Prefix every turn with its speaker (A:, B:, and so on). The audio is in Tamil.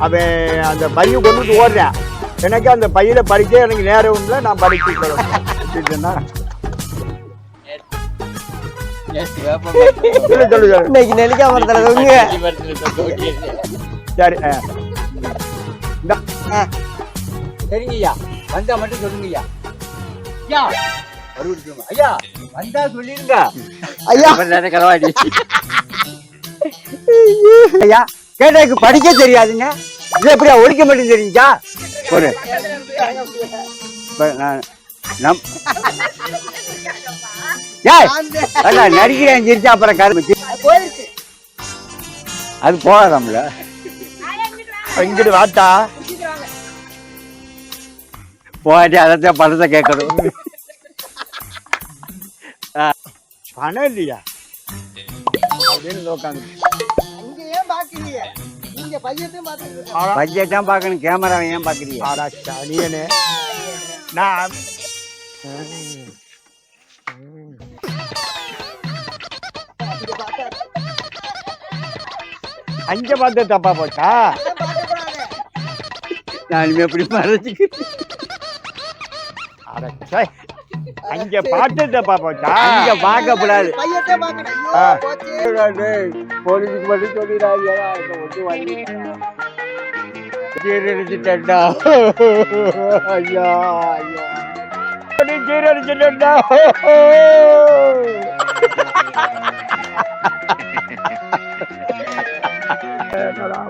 A: அவன் அந்த பையை கொண்டுட்டு ஓடுறேன் எனக்கு அந்த பையில படிக்க எனக்கு நேரம் இல்லை நான் படிச்சு
B: இன்னைக்கு நெல்லிக்காய்
A: சரி.
C: சரிங்கய்யா வந்தா மட்டும் சொல்லுங்கய்யா மறுபடியும். ஐயா வந்தா சொல்லிருங்க
B: ஐயா.
C: கரவாடி.
A: ஐயா. கேட்டதுக்கு படிக்க தெரியாதுங்க. இது எப்படியா ஒழிக்க மட்டும் தெரிஞ்சா ஒரு. நம் ஏய் நடிக்கிறேன் சிரிச்சா அப்புறம் கரும்பு அது போகாதாம்ல. இங்கிட்டு வாட்டா போயிட்டு அதைத்தான் பணத்தை கேட்கணும். பணம் இல்லையா அப்படின்னு உட்காந்து
B: இங்க ஏன் பாக்குறீங்க நீங்க பையத்தையும்
A: பார்க்கணும் கேமரா ஏன் பார்க்குறீங்க ஆடா சனியனே. நான் அஞ்ச பார்த்து தப்பா போச்சா? நான் இனிமே எப்படி மறைச்சிக்கிறேன் அட சே. அங்க பார்த்து தப்பா போச்சா? அங்க பார்க்க கூடாது. போலீஸுக்கு மட்டும் சொல்லிடாங்க ஒன்று வாங்கி சீரடிச்சுட்டா ஐயா ஐயா. சீரடிச்சுட்டா என்னடா